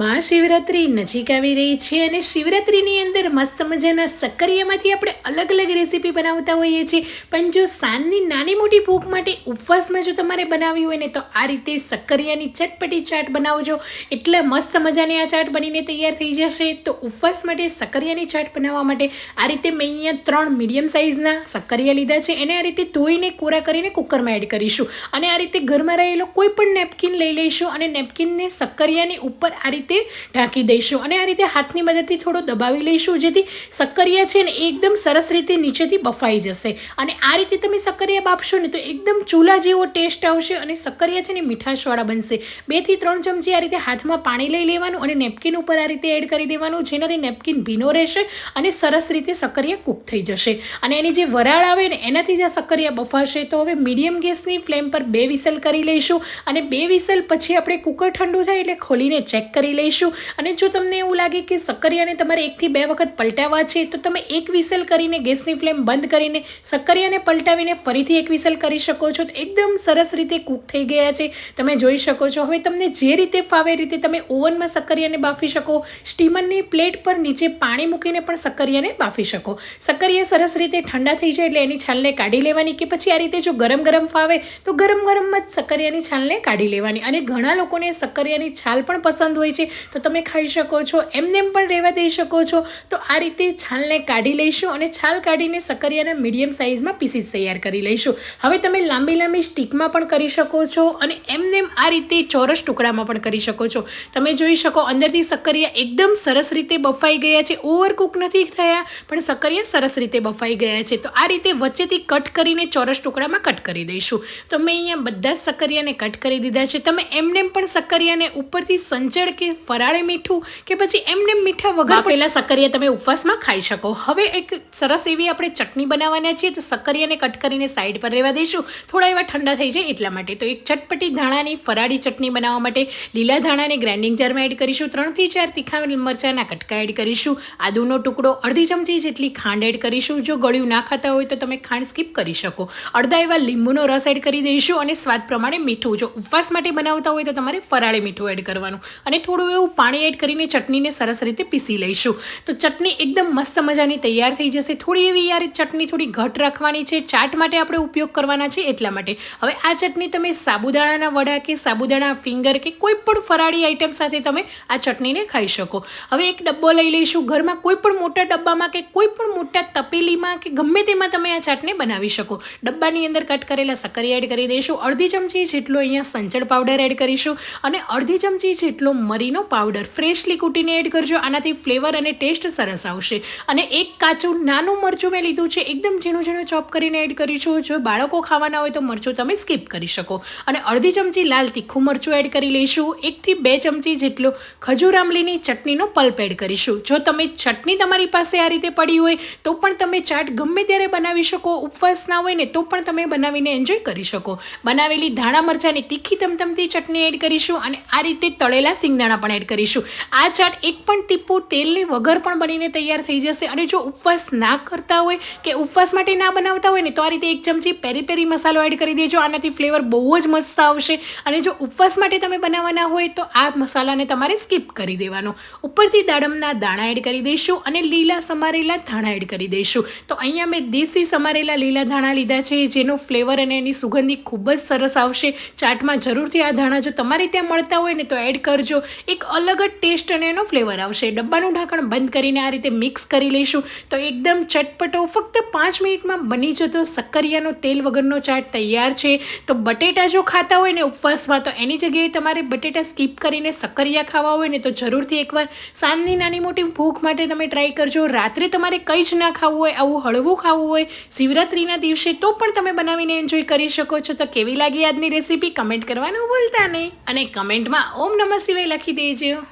મહાશિવરાત્રિ નજીક આવી રહી છે અને શિવરાત્રિની અંદર મસ્ત મજાના સક્કરિયામાંથી આપણે અલગ અલગ રેસીપી બનાવતા હોઈએ છીએ. પણ જો સાંજની નાની મોટી ભૂખ માટે ઉપવાસમાં જો તમારે બનાવવી હોય ને તો આ રીતે સક્કરિયાની ચટપટી ચાટ બનાવજો. એટલે મસ્ત મજાની આ ચાટ બનીને તૈયાર થઈ જશે. તો ઉપવાસ માટે સક્કરિયાની ચાટ બનાવવા માટે આ રીતે મેં અહીંયા ત્રણ મીડિયમ સાઇઝના સક્કરિયા લીધા છે. એને આ રીતે ધોઈને કોરા કરીને કુકરમાં એડ કરીશું. અને આ રીતે ઘરમાં રહેલો કોઈ પણ નેપકિન લઈ લઈશું અને નેપકિનને સક્કરિયાની ઉપર આ રીતે ઢાંકી દઈશું. અને આ રીતે હાથની મદદથી થોડો દબાવી લઈશું, જેથી સક્કરિયા છે ને એકદમ સરસ રીતે નીચેથી બફાઈ જશે. અને આ રીતે તમે સક્કરિયા બાફશો ને તો એકદમ ચૂલા જેવો ટેસ્ટ આવશે અને સક્કરિયા છે ને મીઠાશવાળા બનશે. બેથી ત્રણ ચમચી આ રીતે હાથમાં પાણી લઈ લેવાનું અને નેપકિન ઉપર આ રીતે એડ કરી દેવાનું, જેનાથી નેપકિન ભીનો રહેશે અને સરસ રીતે સક્કરિયા કૂક થઈ જશે. અને એની જે વરાળ આવે ને એનાથી જ આ સક્કરિયા બફાશે. તો હવે મીડિયમ ગેસની ફ્લેમ પર બે વિસલ કરી લઈશું અને બે વિસલ પછી આપણે કુકર ઠંડુ થાય એટલે ખોલીને ચેક કરી લઈશું. અને જો તમને એવું લાગે કે સક્કરિયાને તમારે એકથી બે વખત પલટાવવા છે, તો તમે એક વિસલ કરીને ગેસની ફ્લેમ બંધ કરીને સક્કરિયાને પલટાવીને ફરીથી એક વિસલ કરી શકો છો. તો એકદમ સરસ રીતે કૂક થઈ ગયા છે. તમે જોઈ શકો છો. હવે તમને જે રીતે ફાવે રીતે તમે ઓવનમાં સક્કરિયાને બાફી શકો. સ્ટીમરની પ્લેટ પર નીચે પાણી મૂકીને પણ સક્કરિયાને બાફી શકો. સક્કરિયા સરસ રીતે ઠંડા થઈ જાય એટલે એની છાલને કાઢી લેવાની કે પછી આ રીતે જો ગરમ ગરમ ફાવે, તો ગરમ ગરમમાં જ સક્કરિયાની છાલને કાઢી લેવાની. અને ઘણા લોકોને સક્કરિયાની છાલ પણ પસંદ હોય છે. તો તમે ખાઈ શકો છો, એમને એમ પણ રહેવા દઈ શકો છો. તો આ રીતે છાલને કાઢી લઈશું અને છાલ કાઢીને સક્કરિયાના મીડિયમ સાઇઝમાં પીસીસ તૈયાર કરી લઈશું. હવે તમે લાંબી લાંબી સ્ટીકમાં પણ કરી શકો છો અને એમને એમ આ રીતે ચોરસ ટુકડામાં પણ કરી શકો છો. તમે જોઈ શકો અંદરથી સક્કરિયા એકદમ સરસ રીતે બફાઈ ગયા છે. ઓવરકુક નથી થયા, પણ સક્કરિયા સરસ રીતે બફાઈ ગયા છે. તો આ રીતે વચ્ચેથી કટ કરીને ચોરસ ટુકડામાં કટ કરી દઈશું. તો મેં અહીંયા બધા જ સક્કરિયાને કટ કરી દીધા છે. તમે એમને પણ સક્કરિયાને ઉપરથી સંચળ કે ફરાળે મીઠું કે પછી એમને મીઠા વગર પેલા સક્કરિયા તમે ઉપવાસમાં ખાઈ શકો. હવે એક સરસ એવી આપણે ચટણી બનાવવાના છીએ, તો સક્કરિયાને કટ કરીને સાઈડ પર રહેવા દઈશું. થોડા એવા ઠંડા થઈ જાય એટલા માટે. તો એક ચટપટી ધાણાની ફરાળી ચટણી બનાવવા માટે લીલા ધાણાને ગ્રાઇન્ડિંગ જારમાં એડ કરીશું. ત્રણથી ચાર તીખા મરચાંના કટકા એડ કરીશું. આદુનો ટુકડો અડધી ચમચી જેટલી ખાંડ એડ કરીશું. જો ગળ્યું ના ખાતા હોય તો તમે ખાંડ સ્કીપ કરી શકો. અડધા એવા લીંબુનો રસ એડ કરી દઈશું અને સ્વાદ પ્રમાણે મીઠું. જો ઉપવાસ માટે બનાવતા હોય તો તમારે ફરાળે મીઠું એડ કરવાનું. અને થોડું એવું પાણી એડ કરીને ચટણીને સરસ રીતે પીસી લઈશું. તો ચટણી એકદમ મસ્ત મજાની તૈયાર થઈ જશે. થોડી એવી યાર ચટણી થોડી ઘટ રાખવાની છે. ચાટ માટે આપણે ઉપયોગ કરવાના છે એટલા માટે. હવે આ ચટણી તમે સાબુદાણાના વડા કે સાબુદાણા ફિંગર કે કોઈ પણ ફરાળી આઈટમ સાથે તમે આ ચટણીને ખાઈ શકો. હવે એક ડબ્બો લઈ લઈશું. ઘરમાં કોઈ પણ મોટા ડબ્બામાં કે કોઈ પણ મોટા તપેલીમાં કે ગમે તેમાં તમે આ ચાટને બનાવી શકો. ડબ્બાની અંદર કટ કરેલા સક્કરી એડ કરી દઈશું. અડધી ચમચી જેટલો અહીંયા સંચળ પાવડર એડ કરીશું અને અડધી ચમચી જેટલો મરીનો પાવડર ફ્રેશલી કૂટીને એડ કરજો. આનાથી ફ્લેવર અને ટેસ્ટ સરસ આવશે. અને એક કાચું નાનું મરચું મેં લીધું છે. એકદમ ઝીણું ઝીણું ચોપ કરીને એડ કરીશું જો બાળકો ખાવાના હોય તો મરચું તમે સ્કીપ કરી શકો. અને અડધી ચમચી લાલ તીખું મરચું એડ કરી લઈશું. એકથી બે ચમચી જેટલું ખજૂર આમલીની ચટણીનો પલ્પ એડ કરીશું. જો તમે ચટણી તમારી પાસે આ રીતે પડી હોય, તો પણ તમે ચાટ ગમે ત્યારે બનાવી શકો. ઉપવાસ ના હોય ને, તો પણ તમે બનાવીને એન્જોય કરી શકો. બનાવેલી ધાણા મરચાંની તીખી તમતમતી ચટણી એડ કરીશું અને આ રીતે તળેલા સિંગદાણા પણ એડ કરીશું. આ ચાટ એક પણ ટીપું તેલની વગર પણ બનીને તૈયાર થઈ જશે અને જો ઉપવાસ ના કરતા હોય કે ઉપવાસ માટે ના બનાવતા હોય ને, તો આ રીતે એક ચમચી પેરી પેરી મસાલો એડ કરી દેજો. આનાથી ફ્લેવર બહુ જ મસ્ત આવશે. અને જો ઉપવાસ માટે તમે બનાવવાના હોય, તો આ મસાલાને તમારે સ્કીપ કરી દેવાનો. ઉપરથી દાડમના દાણા એડ કરી દઈશું અને લીલા સમારેલા ધાણા એડ કરી દઈશું. તો અહીંયા મેં દેશી સમારેલા લીલા ધાણા લીધા છે, જેનો ફ્લેવર અને એની સુગંધી ખૂબ જ સરસ આવશે. ચાટમાં જરૂરથી આ ધાણા જો તમારે ત્યાં મળતા હોય ને, તો એડ કરજો. એક અલગ જ ટેસ્ટ અને એનો ફ્લેવર આવશે. ડબ્બાનું ઢાંકણ બંધ કરીને આ રીતે મિક્સ કરી લઈશું. તો એકદમ ચટપટો, ફક્ત પાંચ મિનિટમાં બની જતો સક્કરિયાનો તેલ વગરનો ચાટ તૈયાર છે. તો બટેટા જો ખાતા હોય ને ઉપવાસમાં, તો એની જગ્યાએ તમારે બટેટા સ્કીપ કરીને સક્કરિયા ખાવા હોય ને, તો જરૂરથી એકવાર સાંજની નાની મોટી ભૂખ માટે તમે ટ્રાય કરજો. રાત્રે તમારે કંઈ જ ના ખાવું હોય, આવું હળવું ખાવું હોય, શિવરાત્રિના દિવસે તો પણ તમે બનાવીને એન્જોય કરી શકો છો. તો કેવી લાગી આજની રેસીપી કમેન્ટ કરવાનું ભૂલતા નહીં. અને કમેન્ટમાં ઓમ નમઃ શિવાય લખી દેજો